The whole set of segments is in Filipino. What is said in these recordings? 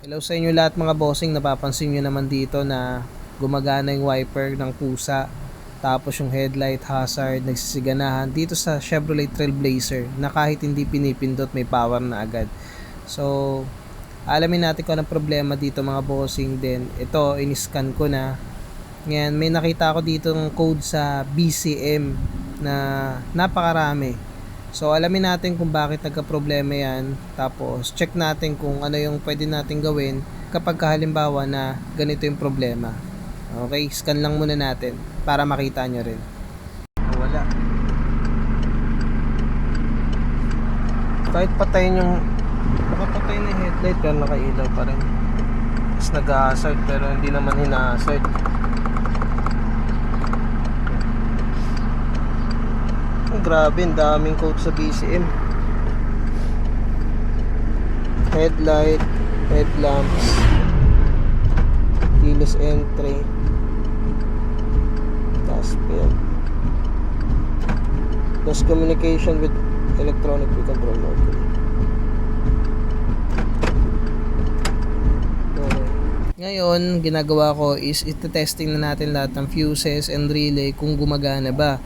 Hello sa inyo lahat mga bossing, napapansin nyo naman dito na gumagana yung wiper ng pusa tapos yung headlight hazard nagsisiganahan dito sa Chevrolet Trailblazer na kahit hindi pinipindot may power na agad. So, alamin natin kung anong problema dito mga bossing din. Ito, in-scan ko na. Ngayon, may nakita ako dito ng code sa BCM na napakarami. So, alamin natin kung bakit nagka-problema yan. Tapos, check natin kung ano yung pwede natin gawin kapag halimbawa na ganito yung problema. Okay, scan lang muna natin para makita nyo rin. Wala. Kahit patayin yung nakapatay na yung headlight pero nakailaw pa rin. Tapos nag-hazard pero hindi naman hina-hazard. Oh, grabe, ang daming code sa BCM. Headlight, headlamps, keyless entry, task field. Plus communication with electronic control module. Ngayon, ginagawa ko is ito-testing na natin lahat ng fuses and relay kung gumagana ba.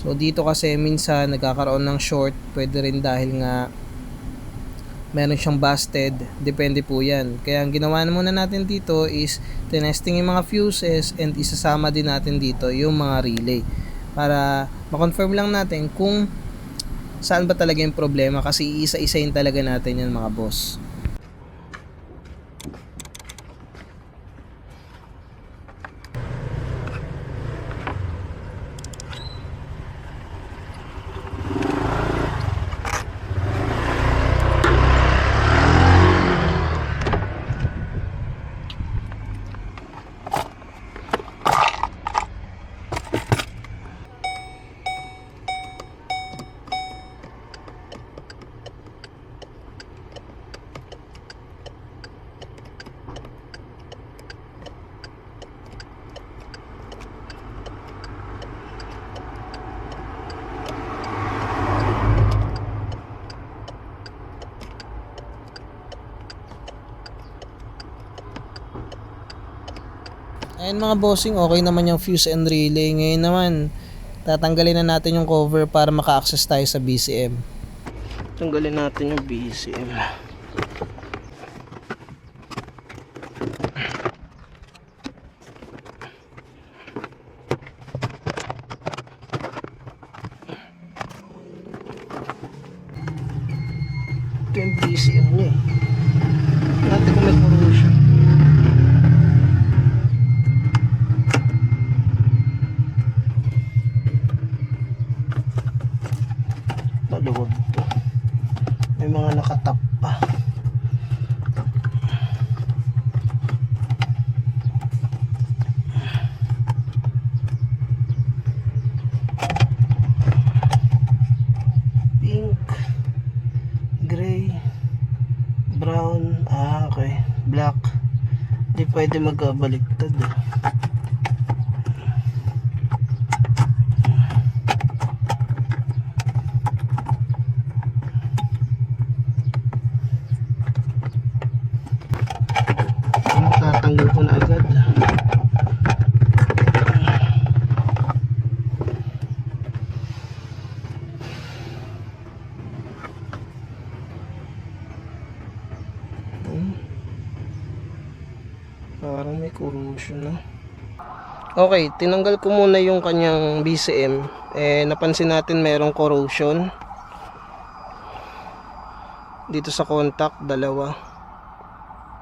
So dito kasi minsan nagkakaroon ng short, pwede rin dahil nga meron siyang busted, depende po yan. Kaya ang ginawa na muna natin dito is tinesting yung mga fuses and isasama din natin dito yung mga relay para makonfirm lang natin kung saan ba talaga yung problema kasi isa-isayin talaga natin yan mga boss. Ayan mga bossing, okay naman yung fuse and relay. Ngayon naman, tatanggalin na natin yung cover para maka-access tayo sa BCM. Tanggalin natin yung BCM. Ito yung BCM niya eh. Natin kung may corrosion. Maluwag to. May mga nakatap pa. Pink, gray, brown, ah okay, black. Hindi pwede magkabaliktad eh. Tatanggal ko na agad. Hmm. Parang may corrosion na. Okay, tinanggal ko muna yung kanyang BCM. Eh, napansin natin merong corrosion. Dito sa contact, dalawa.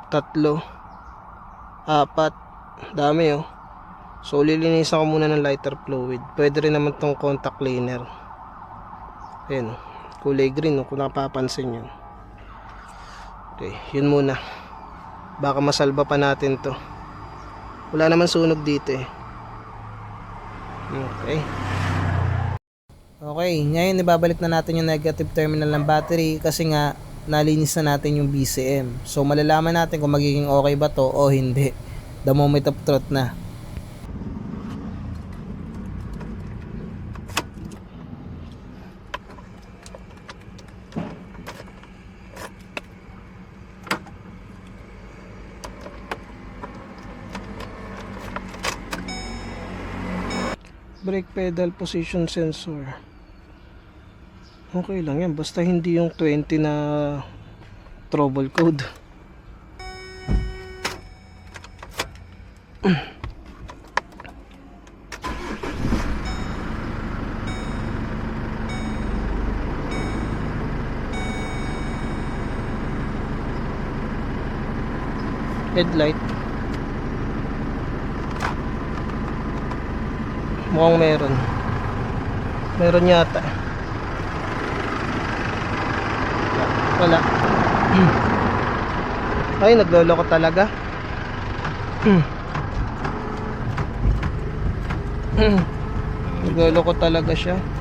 Tatlo apat dami oh so lilinisan ko muna ng lighter fluid pwede rin naman tong contact cleaner ayan oh. kulay green oh, kung napapansin nyo okay yun muna baka masalba pa natin to wala naman sunog dito eh okay okay ngayon ibabalik na natin yung negative terminal ng battery kasi nga nalinis na natin yung BCM. So malalaman natin kung magiging okay ba to o hindi. The moment of truth na. Brake pedal position sensor. Okay lang yan. Basta hindi yung 20 na trouble code. Headlight. Mukhang meron. Meron yata. Wala. Ay, nagloloko talaga. Nagloloko talaga siya.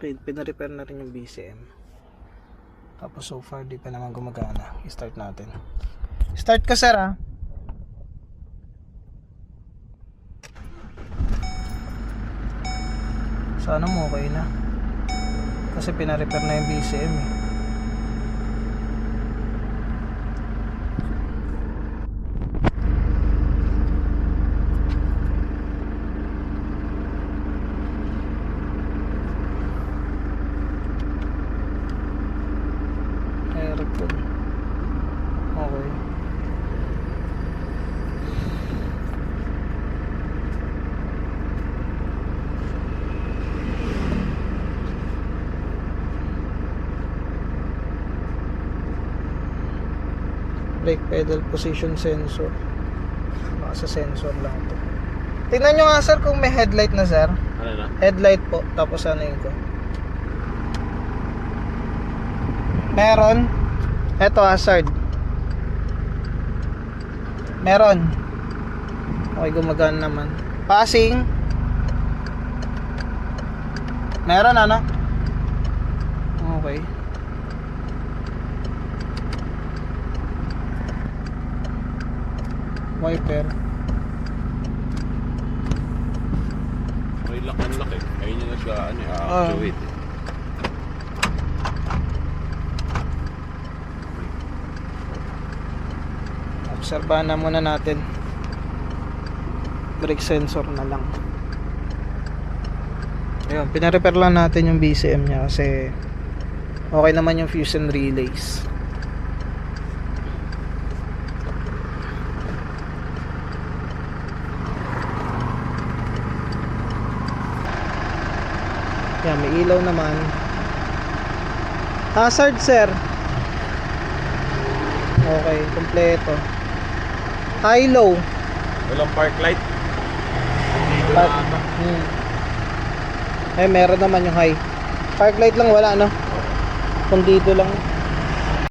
Pinarepair na rin yung BCM. Tapos so far di pa naman gumagana. I-start natin. Start ka sir ah. Sana mo okay na. Kasi pinarepair na yung BCM eh. Aircon. Okay. Brake pedal position sensor. Baka sa sensor lang to. Tingnan nyo nga sir kung may headlight na sir. Ano na? Headlight po. Tapos ano yun ko. Meron. Eto hazard. Meron. Okay, gumagana naman. Passing. Meron ano? Okay. Wiper. May lock and lock eh. Ayun yung nag ano, eh, Ah. actuate. Obserbahan na muna natin. Brake sensor na lang. Ayun, pinarepair lang natin yung BCM niya kasi okay naman yung fusion relays. Yan, may ilaw naman. Hazard, sir. Okay, kompleto. High low. Walang park light. Dito Park, na hmm. Eh, meron naman yung high. Park light lang wala, no? Kung dito lang.